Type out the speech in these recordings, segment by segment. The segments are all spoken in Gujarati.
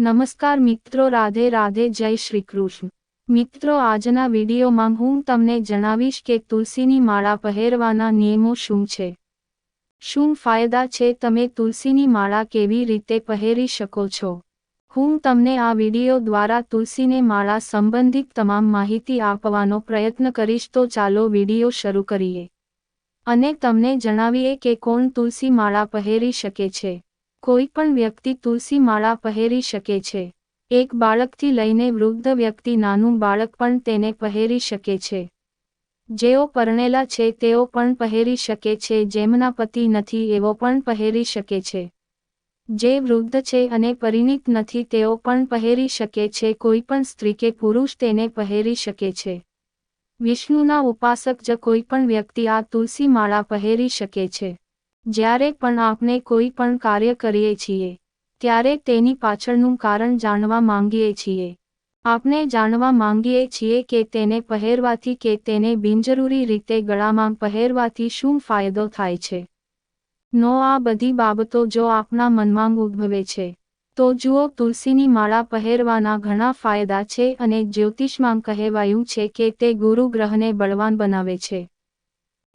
નમસ્કાર મિત્રો, રાધે રાધે, જય શ્રી કૃષ્ણ. મિત્રો, આજના વિડીયોમાં હું તમને જણાવીશ કે તુલસીની માળા પહેરવાના નિયમો શું છે. શું ફાયદા છે? તમે તુલસીની માળા કેવી રીતે પહેરી શકો છો? હું તમને આ વીડિયો દ્વારા તુલસીને માળા સંબંધિત તમામ માહિતી આપવાનો પ્રયત્ન કરીશ, તો ચાલો વીડિયો શરૂ કરીએ. અને તમને જણાવીએ કે કોણ તુલસી માળા પહેરી શકે છે. કોઈ પણ વ્યક્તિ તુલસી માળા પહેરી શકે છે. એક બાળકથી લઈને વૃદ્ધ વ્યક્તિ નાનું બાળક પણ તેને પહેરી શકે છે. જેઓ પરણેલા છે તેઓ પણ પહેરી શકે છે, જેમના પતિ નથી એવો પણ પહેરી શકે છે. જે વૃદ્ધ છે અને પરિણીત નથી તેઓ પણ પહેરી શકે છે, કોઈ પણ સ્ત્રી કે પુરુષ તેને પહેરી શકે છે. વિષ્ણુના ઉપાસક જ કોઈ પણ વ્યક્તિ આ તુલસી માળા પહેરી શકે છે. જ્યારે પણ આપણે કોઈ પણ કાર્ય કરીએ છીએ, ત્યારે તેની પાછળનું કારણ જાણવા માંગીએ છીએ. આપણે જાણવા માંગીએ છીએ કે તેને પહેરવાથી કે તેને બિનજરૂરી રીતે ગળામાં પહેરવાથી શું ફાયદો થાય છે. નો આ બધી બાબતો જો આપના મનમાં ઉદ્ભવે છે, તો જુઓ તુલસીની માળા પહેરવાના ઘણા ફાયદા છે અને જ્યોતિષમાં કહેવાયું છે કે તે ગુરુ ગ્રહને બળવાન બનાવે છે.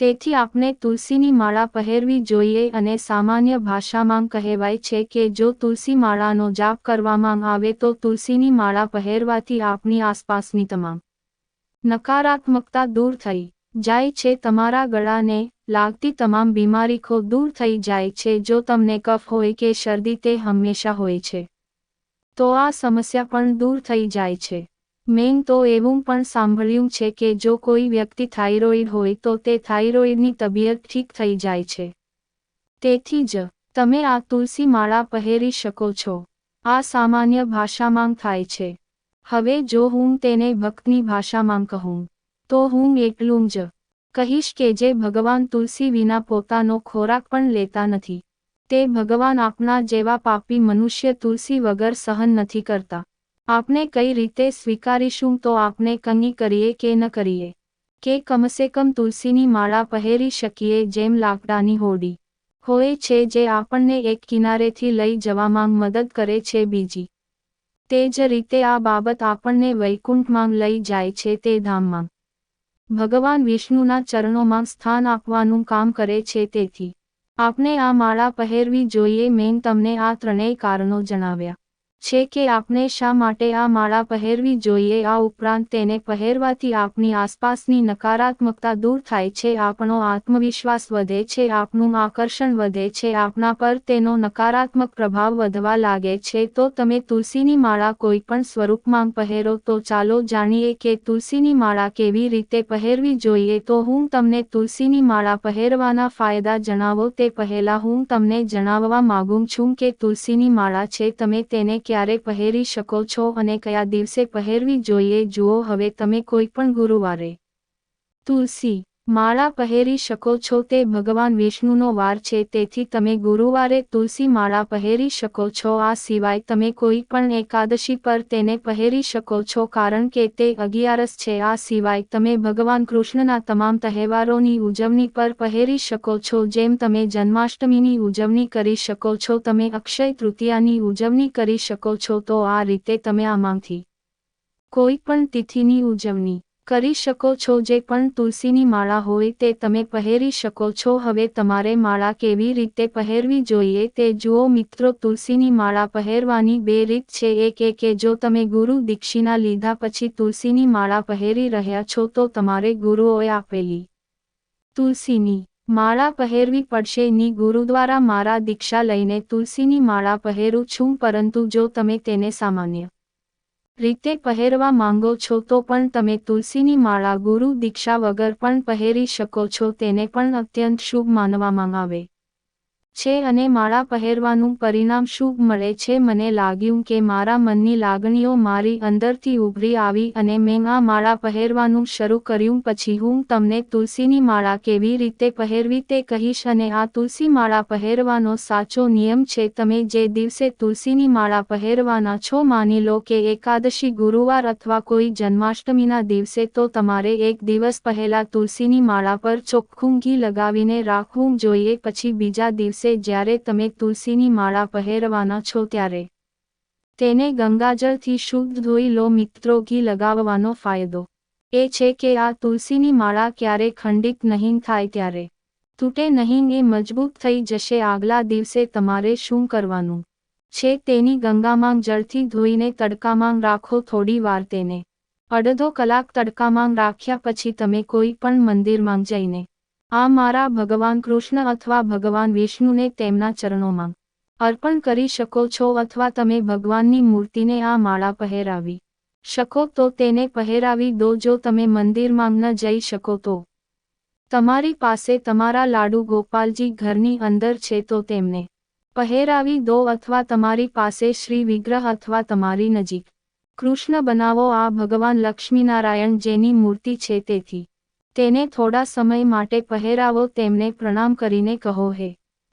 તેથી આપણે તુલસીની માળા પહેરવી જોઈએ અને સામાન્ય ભાષામાં કહેવાય છે કે જો તુલસી માળાનો જાપ કરવામાં આવે તો તુલસીની માળા પહેરવાથી આપની આસપાસની તમામ નકારાત્મકતા દૂર થઈ જાય છે, તમારા ગળાને લાગતી તમામ બીમારીખો દૂર થઈ જાય છે, જો તમને કફ હોય કે શરદી તે હંમેશા હોય છે. તો આ સમસ્યા પણ દૂર થઈ જાય છે. મેં તો એવું પણ સાંભળ્યું છે કે જો કોઈ વ્યક્તિ થાઇરોઇડ હોય તો તે થાઇરોઇડની તબિયત ઠીક થઈ જાય છે. તેથી જ, તમે આ તુલસી માળા પહેરી શકો છો. આ સામાન્ય ભાષામાં થાય છે. હવે જો હું તેને ભક્તની ભાષામાં કહું, તો હું એટલું જ કહીશ કે જે ભગવાન તુલસી વિના પોતાનો ખોરાક પણ લેતા નથી. તે ભગવાન આપના જેવા પાપી મનુષ્ય તુલસી વગર સહન નથી કરતા. આપણે કઈ રીતે સ્વીકારીશું તો આપણે કંઈ કરીએ કે ન કરીએ? કે કમસે કમ તુલસીની માળા પહેરી શકીએ જેમ લાકડાની હોડી હોય છે જે આપણને એક કિનારેથી લઈ જવામાં મદદ કરે છે બીજી. તે જ રીતે આ બાબત આપણને વૈકુંઠમાં લઈ જાય છે તે ધામમાં. ભગવાન વિષ્ણુના ચરણોમાં સ્થાન આપવાનું કામ કરે છે તેથી. આપણે આ માળા પહેરવી જોઈએ મેં તમને આ ત્રણેય કારણો જણાવ્યા. છે કે આપણે શા માટે આ માળા પહેરવી જોઈએ, આ ઉપરાંત તેને પહેરવાથી આપની આસપાસની નકારાત્મકતા દૂર થાય છે આપણો આત્મવિશ્વાસ વધે છે, આપનું આકર્ષણ વધે છે, આપના પર તેનો નકારાત્મક પ્રભાવ વધવા લાગે છે. તો તમે તુલસીની માળા કોઈ પણ સ્વરૂપમાં પહેરો તો ચાલો જાણીએ કે તુલસીની માળા કેવી રીતે પહેરવી જોઈએ. તો હું તમને તુલસીની માળા પહેરવાના ફાયદા જણાવો. તે પહેલા હું તમને જણાવવા માગું છું કે તુલસીની માળા છે, તમે તેને ક્યારે પહેરી શકો છો અને કયા દિવસે પહેરવી જોઈએ જુઓ, હવે તમે કોઈ પણ ગુરુવારે. તુલસી માળા પહેરી શકો છો તે ભગવાન વિષ્ણુનો વાર છે, તેથી તમે ગુરુવારે તુલસી માળા પહેરી શકો છો. આ સિવાય તમે કોઈ પણ એકાદશી પર તેને પહેરી શકો છો, કારણ કે તે અગિયારસ છે. આ સિવાય તમે ભગવાન કૃષ્ણના તમામ તહેવારોની ઉજવણી પર પહેરી શકો છો, જેમ તમે જન્માષ્ટમીની ઉજવણી કરી શકો છો, તમે અક્ષય તૃતીયાની ઉજવણી કરી શકો છો. તો આ રીતે તમે આમાંથી કોઈ પણ તિથિની ઉજવણી કરી શકો છો જે પણ તુલસીની માળા હોય તે તમે પહેરી શકો છો. હવે તમારે માળા કેવી રીતે પહેરવી જોઈએ તે જુઓ મિત્રો, તુલસીની માળા પહેરવાની બે રીત છે. એક એ કે જો તમે ગુરુ દીક્ષિના લીધા પછી તુલસીની માળા પહેરી રહ્યા છો તો તમારે ગુરુઓએ આપેલી તુલસીની માળા પહેરવી પડશે. ની ગુરુ દ્વારા મારા દીક્ષા લઈને તુલસીની માળા પહેરું છું, પરંતુ જો તમે તેને સામાન્ય રીતે પહેરવા માંગો છો તો પણ તમે તુલસીની માળા ગુરુ દીક્ષા વગર પણ પહેરી શકો છો, તેને પણ અત્યંત શુભ માનવામાં આવે. છે અને માળા પહેરવાનું પરિણામ શુભ મળે છે. મને લાગ્યું કે મારા મનની લાગણીઓ મારી અંદરથી ઉભરી આવી અને મેં આ માળા પહેરવાનું શરૂ કર્યું. પછી હું તમને તુલસીની માળા કેવી રીતે પહેરવી તે કહીશ અને આ તુલસી માળા પહેરવાનો સાચો નિયમ છે. તમે જે દિવસે તુલસીની માળા પહેરવાના છો માની લો કે એકાદશી ગુરુવાર અથવા કોઈ જન્માષ્ટમીના દિવસે તો તમારે એક દિવસ પહેલા તુલસીની માળા પર ચોખ્ખું ઘી લગાવીને રાખવું જોઈએ. પછી બીજા દિવસે દિવસે જ્યારે તમે તુલસીની માળા પહેરવાના છો ત્યારે તેને ગંગાજળથી શુદ્ધ ધોઈ લો મિત્રો, ઘી લગાવવાનો ફાયદો એ છે કે આ તુલસીની માળા ક્યારે ખંડિત નહીં થાય ત્યારે તૂટે નહીં એ મજબૂત થઈ જશે. આગલા દિવસે તમારે શું કરવાનું છે તેની ગંગામાં જળથી ધોઈને તડકામાં રાખો. થોડી વાર તેને અડધો કલાક તડકામાં રાખ્યા પછી તમે કોઈ પણ મંદિરમાં જઈને આ મારા ભગવાન કૃષ્ણ અથવા ભગવાન વિષ્ણુને તેમના ચરણોમાં અર્પણ કરી શકો છો અથવા તમે ભગવાનની મૂર્તિને આ માળા પહેરાવી શકો તો તેને પહેરાવી દો જો તમે મંદિરમાં ન જઈ શકો તો. તમારી પાસે તમારા લાડુ ગોપાલજી ઘરની અંદર છે તો તેમને પહેરાવી દો અથવા તમારી પાસે શ્રી વિગ્રહ અથવા તમારી નજીક કૃષ્ણ બનાવો આ ભગવાન લક્ષ્મીનારાયણ જેની મૂર્તિ છે તેથી. તેને થોડા સમય માટે પહેરાવો, તેમને પ્રણામ કરીને કહો, હે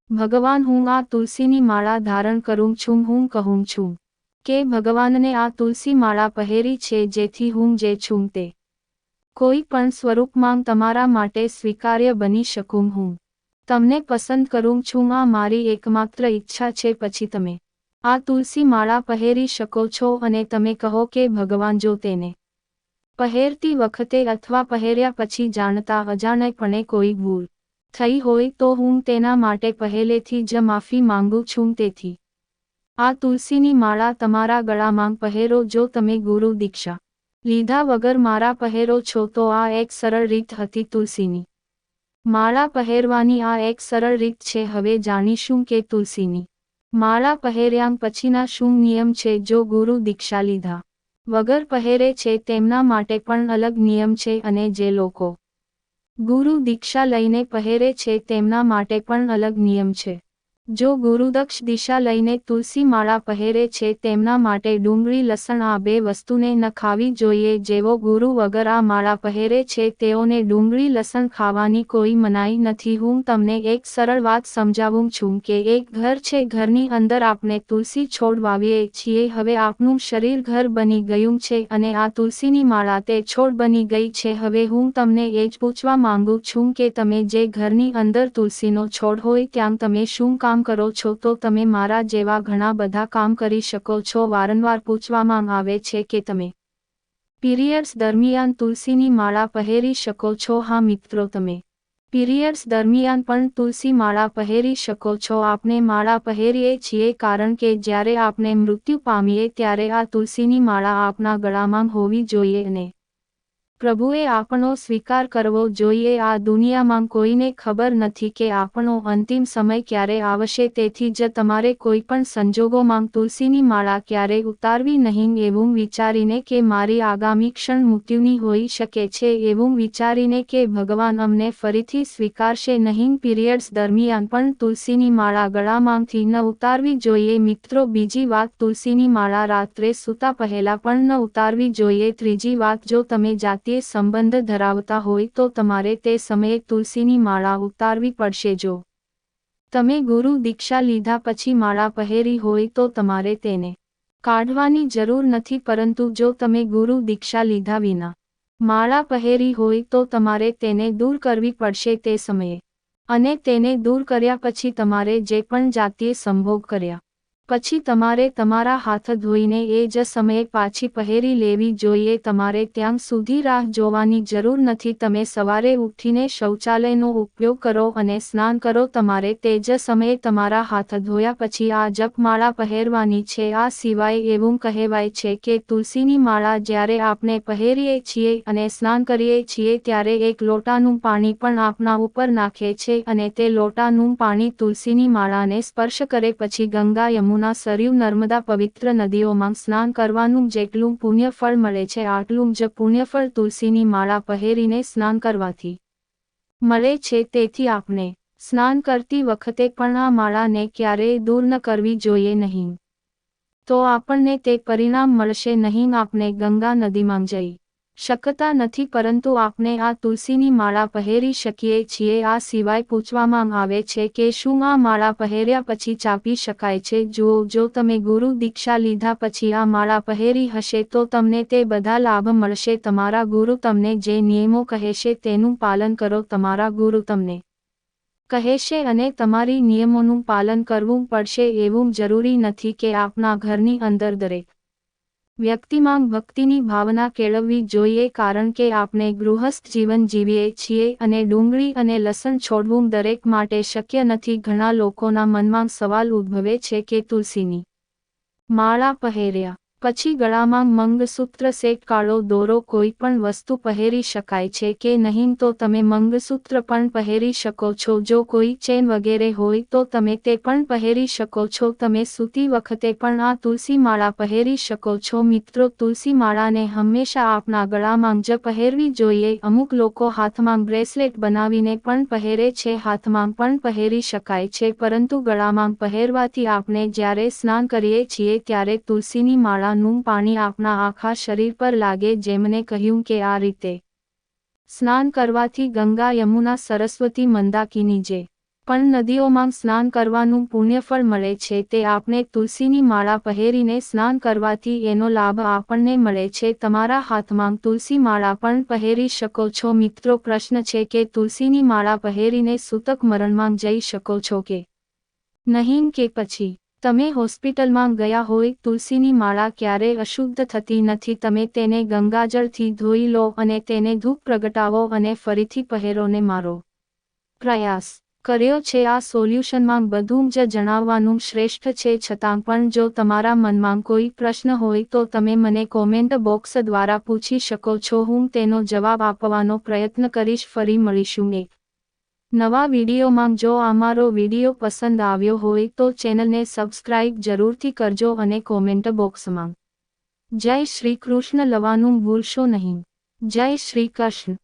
ભગવાન, હું આ તુલસીની માળા ધારણ કરું છું, હું કહું છું કે ભગવાનને આ તુલસી માળા પહેરી છે, જેથી હું જે છું તે કોઈ પણ સ્વરૂપમાં તમારા માટે સ્વીકાર્ય બની શકું હું. તમને પસંદ કરું છું, આ મારી એકમાત્ર ઈચ્છા છે, પછી તમે આ તુલસી માળા પહેરી શકો છો અને તમે કહો કે ભગવાન, જો તેને પહેરતી વખતે અથવા પહેર્યા પછી જાણતા અજાણકપણે કોઈ ભૂલ થઈ હોય તો હું તેના માટે પહેલેથી જ માફી માંગુ છું તેથી. આ તુલસીની માળા તમારા ગળામાં પહેરો જો તમે ગુરુ દીક્ષા લીધા વગર મારા પહેરો છો તો આ એક સરળ રીત હતી તુલસીની. માળા પહેરવાની આ એક સરળ રીત છે હવે જાણીશું કે તુલસીની માળા પહેર્યા પછીના શું નિયમ છે જો ગુરુ દીક્ષા લીધા. વગર પહેરે છે તેમના માટે પણ અલગ નિયમ છે અને જે લોકો ગુરુ દીક્ષા લઈને પહેરે છે તેમના માટે પણ અલગ નિયમ છે. જો ગુરુદક્ષ દિશા લઈને તુલસી માળા પહેરે છે તેમના માટે ડુંગળી લસણ આ બે વસ્તુને ન ખાવી જોઈએ જેવો ગુરુ વગર આ માળા પહેરે છે તેઓને ડુંગળી લસણ ખાવાની કોઈ મનાઈ નથી. હું તમને એક સરળ વાત સમજાવું છું કે એક ઘર છે ઘરની અંદર આપણે તુલસી છોડ વાવીએ છીએ. હવે આપનું શરીર ઘર બની ગયું છે અને આ તુલસીની માળા તે છોડ બની ગઈ છે. હવે હું તમને એ જ પૂછવા માંગુ છું કે તમે જે ઘરની અંદર તુલસીનો છોડ હોય ત્યાં તમે શું કામ કામ કરો છો તો તમે મારા જેવા ઘણા બધા કામ કરી શકો છો, વારંવાર પૂછવામાં આવે છે કે તમે પીરિયડ્સ દરમિયાન તુલસીની માળા પહેરી શકો છો? હા મિત્રો, તમે પીરિયડ્સ દરમિયાન પણ તુલસી માળા પહેરી શકો છો. આપણે માળા પહેરીએ છીએ કારણ કે જ્યારે આપણે મૃત્યુ પામીએ ત્યારે આ તુલસીની માળા આપના ગળામાં હોવી જોઈએ અને પ્રભુએ આપણો સ્વીકાર કરવો જોઈએ. આ દુનિયામાં કોઈને ખબર નથી કે આપણો અંતિમ સમય ક્યારે આવશે. તેથી જ તમારે કોઈ પણ સંજોગોમાં તુલસીની માળા ક્યારે ઉતારવી નહીં એવું વિચારીને કે મારી આગામી ક્ષણ મૃત્યુની હોઈ શકે છે એવું વિચારીને કે ભગવાન અમને ફરીથી સ્વીકારશે નહીં. પીરિયડ્સ દરમિયાન પણ તુલસીની માળા ગળામાંથી ન ઉતારવી જોઈએ. મિત્રો, બીજી વાત, તુલસીની માળા રાત્રે સૂતા પહેલા પણ ન ઉતારવી જોઈએ. ત્રીજી વાત, જો તમે જાતે જાતીય સંબંધ ધરાવતા હોય તો તમારે તે સમયે તુલસીની માળા ઉતારવી પડશે જો તમે ગુરુ દીક્ષા લીધા પછી માળા પહેરી હોય તો તમારે તેને કાઢવાની જરૂર નથી પરંતુ જો તમે ગુરુ દીક્ષા લીધા વિના માળા પહેરી હોય તો તમારે તેને દૂર કરવી પડશે તે સમયે. અને તેને દૂર કર્યા પછી તમારે જે પણ જાતીય સંભોગ કર્યા પછી તમારે તમારા હાથ ધોઈને એ જ સમયે પાછી પહેરી લેવી જોઈએ. તમારે ત્યાં સુધી રાહ જોવાની જરૂર નથી. તમે સવારે ઉઠીને શૌચાલયનો ઉપયોગ કરો અને સ્નાન કરો. તમારે તે જ સમયે તમારા હાથ ધોયા પછી આ જપમાળા પહેરવાની છે. આ સિવાય એવું કહેવાય છે કે તુલસીની માળા જ્યારે આપણે પહેરીએ છીએ અને સ્નાન કરીએ છીએ ત્યારે એક લોટાનું પાણી પણ આપના ઉપર નાખે છે અને તે લોટાનું પાણી તુલસીની માળાને સ્પર્શ કરે પછી ગંગા યમુના યમુના સરયુ નર્મદા પવિત્ર નદીઓમાં સ્નાન કરવાનું જેટલું પુણ્યફળ મળે છે, આટલું જ પુણ્યફળ તુલસીની માળા પહેરીને સ્નાન કરવાથી મળે છે. તેથી આપણે સ્નાન કરતી વખતે પણ આ માળાને ક્યારેય દૂર ન કરવી જોઈએ નહીં. તો આપણને તે પરિણામ મળશે નહીં. આપણે ગંગા નદીમાં જઈ શકતા નથી પરંતુ આપણે આ તુલસીની માળા પહેરી શકીએ છીએ. આ સિવાય પૂછવામાં આવે છે કે શું આ માળા પહેર્યા પછી ચાપી શકાય છે? જો જો તમે ગુરુ દીક્ષા લીધા પછી આ માળા પહેરી હશે તો તમને તે બધા લાભ મળશે. તમારા ગુરુ તમને જે નિયમો કહેશે તેનું પાલન કરો. તમારા ગુરુ તમને કહેશે અને તમારી નિયમોનું પાલન કરવું પડશે. એવું જરૂરી નથી કે આપના ઘરની અંદર દરેક વ્યક્તિમાં ભક્તિની ભાવના કેળવવી જોઈએ કારણ કે આપણે ગૃહસ્થ જીવન જીવીએ છીએ અને ડુંગળી અને લસણ છોડવું દરેક માટે શક્ય નથી. ઘણા લોકોના મનમાં સવાલ ઉદ્ભવે છે કે તુલસીની માળા પહેર્યા પછી ગળામાં મંગસૂત્ર સેટ કાળો દોરો કોઈ પણ વસ્તુ પહેરી શકાય છે કે નહીં તો તમે મંગસૂત્ર પણ પહેરી શકો છો. જો કોઈ ચેન વગેરે હોય તો તમે તે પણ પહેરી શકો છો. તમે સૂતી વખતે પણ આ તુલસી માળા પહેરી શકો છો. મિત્રો તુલસી માળાને હંમેશા આપના ગળામાં જ પહેરવી જોઈએ. અમુક લોકો હાથમાં બ્રેસલેટ બનાવીને પણ પહેરે છે, હાથમાં પણ પહેરી શકાય છે. પરંતુ ગળામાં પહેરવાથી આપણે જ્યારે સ્નાન કરીએ છીએ ત્યારે તુલસીની માળા નું પાણી આપણા આખા શરીર પર લાગે જેમને કહ્યું કે આ રીતે સ્નાન કરવાથી ગંગા યમુના સરસ્વતી મંદાકિની જે પણ નદીઓમાં સ્નાન કરવાનું પુણ્યફળ મળે છે તે આપણે તુલસીની માળા પહેરીને સ્નાન કરવાથી એનો લાભ આપણને મળે છે. તમારા હાથમાં તુલસી માળા પણ પહેરી શકો છો. મિત્રો, પ્રશ્ન છે કે તુલસીની માળા પહેરીને સૂતક મરણમાં જઈ શકો છો કે નહીં? કે પછી? તમે હોસ્પિટલમાં ગયા હોય, તુલસીની માળા ક્યારે અશુદ્ધ થતી નથી. તમે તેને ગંગાજળથી ધોઈ લો અને તેને ધૂપ પ્રગટાવો અને ફરીથી પહેરોને મારો. પ્રયાસ. કર્યો છે આ સોલ્યુશનમાં બધું જ જણાવવાનું શ્રેષ્ઠ છે. છતાં પણ જો તમારા મનમાં કોઈ પ્રશ્ન હોય તો તમે મને કોમેન્ટ બોક્સ દ્વારા પૂછી શકો છો. હું તેનો જવાબ આપવાનો પ્રયત્ન કરીશ. ફરી મળીશું એક નવા વિડીયોમાં જો અમારો વીડિયો પસંદ આવ્યો હોય તો ચેનલને સબસ્ક્રાઇબ જરૂરથી કરજો અને કોમેન્ટ બોક્સમાં. જય શ્રી કૃષ્ણ લવાનું ભૂલશો નહીં. જય શ્રી કૃષ્ણ.